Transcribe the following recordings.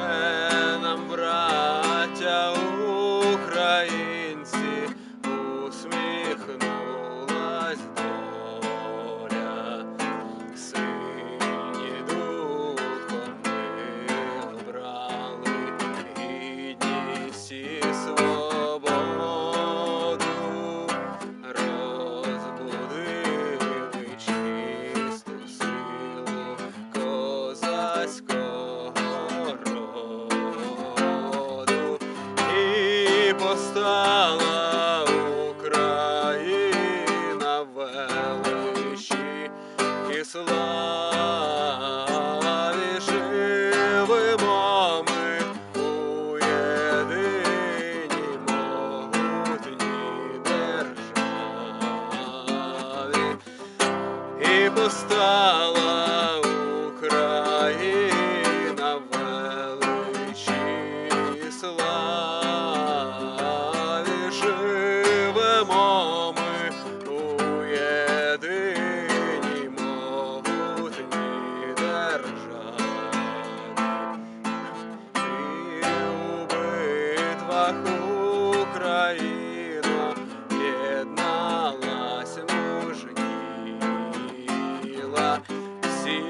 Amen. постала Україна величі і славі живемо ми у єдині могутній державі і постала. Всі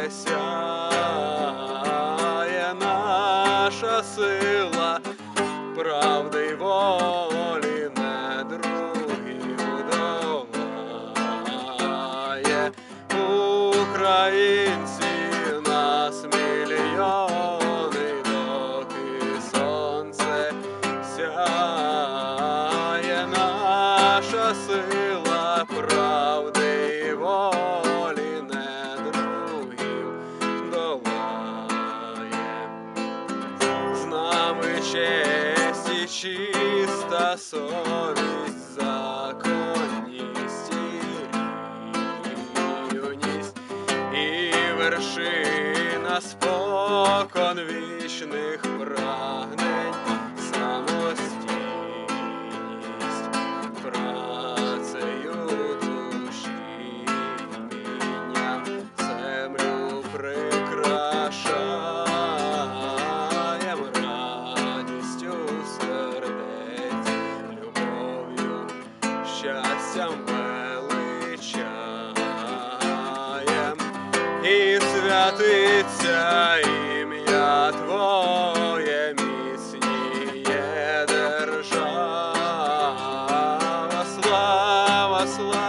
сонце сяє, наша сила, правди й волі не другі долає. Українці нас мільйони, нами честь і чиста совість, законність і вершина спокон вічних прагнень, щастям величаєм і святиться ім'я Твоє міцніє держава, слава, слава